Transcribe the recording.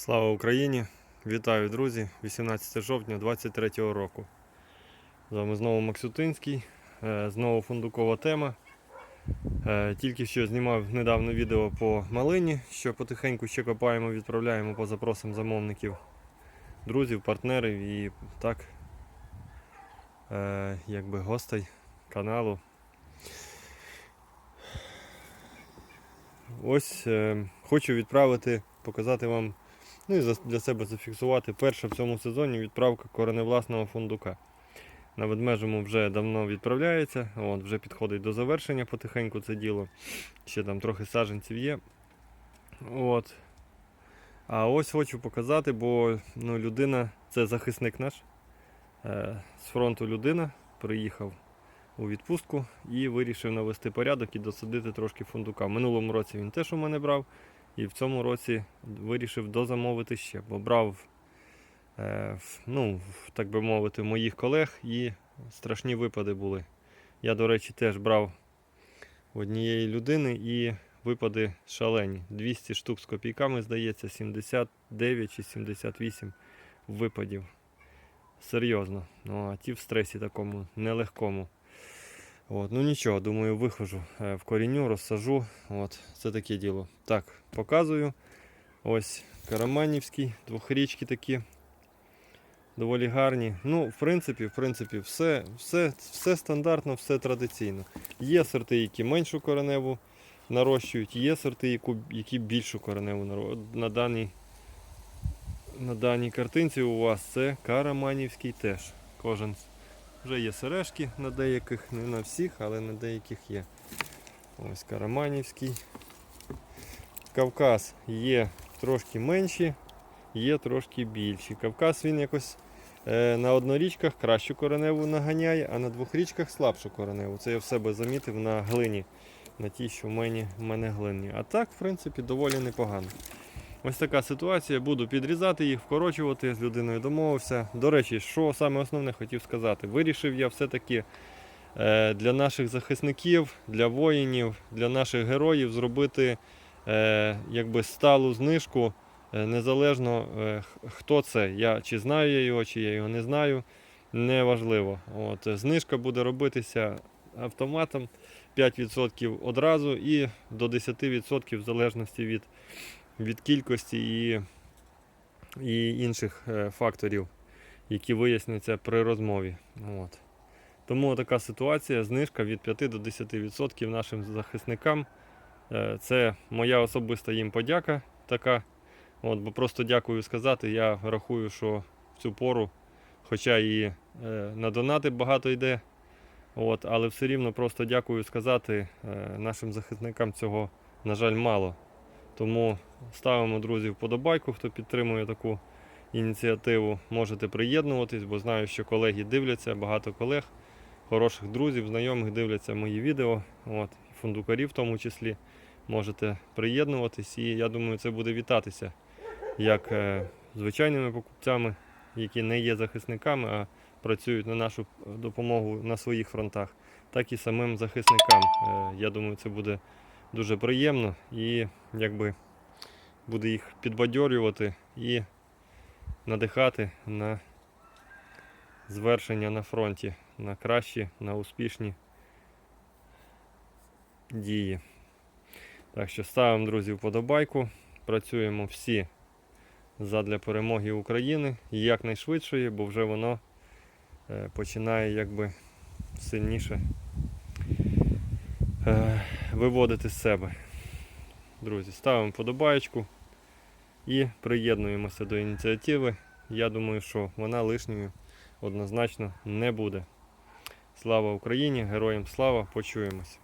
Слава Україні! Вітаю, друзі! 18 жовтня 2023 року. З вами знову Максютинський. Е, Знову фундукова тема. Е, Тільки що знімав недавно відео по малині, що потихеньку ще копаємо, відправляємо по запросам замовників, друзів, партнерів і так, е, якби гостей каналу. Ось хочу відправити, показати вам Ну і для себе зафіксувати перша в цьому сезоні відправка кореневласного фундука. На ведмежому вже давно відправляється, от, вже підходить до завершення потихеньку це діло. Ще там трохи саджанців є. От. А ось хочу показати, бо ну, людина, це захисник наш. Е, з фронту людина приїхав у відпустку і вирішив навести порядок і досадити трошки фундука. Минулому році він теж у мене брав. І в цьому році вирішив дозамовити ще, бо брав, е, ну, так би мовити, моїх колег і страшні випади були. Я, до речі, теж брав однієї людини і випади шалені. 200 штук з копійками, здається, 79 чи 78 випадів. Серйозно. Ну, а ті в стресі такому нелегкому. От, ну нічого, думаю, виходжу е, в корінню, розсажу. От, це таке діло. Так, показую. Ось Караманівський, двохрічки такі. Доволі гарні. Ну, в принципі, в принципі, все, все, все стандартно, все традиційно. Є сорти, які меншу кореневу нарощують, є сорти, які більшу кореневу нарощують. На даній, на даній картинці у вас це Караманівський теж. Кожен вже є сережки на деяких, не на всіх, але на деяких є. Ось Караманівський. Кавказ є трошки менші, є трошки більші. Кавказ він якось е, на однорічках кращу кореневу наганяє, а на двох річках слабшу кореневу. Це я в себе замітив на глині, на тій, що в мене, в мене глині. А так, в принципі, доволі непогано. Ось така ситуація. Буду підрізати їх, вкорочувати, з людиною домовився. До речі, що саме основне хотів сказати. Вирішив я все-таки е, для наших захисників, для воїнів, для наших героїв зробити е, якби сталу знижку. е, Незалежно хто це, я чи знаю я його, чи я його не знаю, неважливо. От, знижка буде робитися автоматом 5% одразу і до 10% в залежності від від кількості і, і інших е, факторів, які виясняться при розмові. От. Тому така ситуація, знижка від 5 до 10% нашим захисникам. Е, Це моя особиста їм подяка така. От, бо просто дякую сказати, я рахую, що в цю пору, хоча і е, на донати багато йде, от, але все рівно просто дякую сказати нашим захисникам цього, на жаль, мало. Тому ставимо, друзі, вподобайку, хто підтримує таку ініціативу. Можете приєднуватись, бо знаю, що колеги дивляться, багато колег, хороших друзів, знайомих дивляться мої відео, от, фундукарів в тому числі. Можете приєднуватись, і я думаю, це буде вітатися як е, звичайними покупцями, які не є захисниками, а працюють на нашу допомогу на своїх фронтах, так і самим захисникам. Е, Я думаю, це буде дуже приємно і якби буде їх підбадьорювати і надихати на звершення на фронті, на кращі, на успішні дії. Так що ставимо, друзі, вподобайку. Працюємо всі задля перемоги України якнайшвидшої, бо вже воно е, починає якби сильніше е, виводити з себе. Друзі, ставимо подобаєчку і приєднуємося до ініціативи. Я думаю, що вона лишньою однозначно не буде. Слава Україні! Героям слава! Почуємось!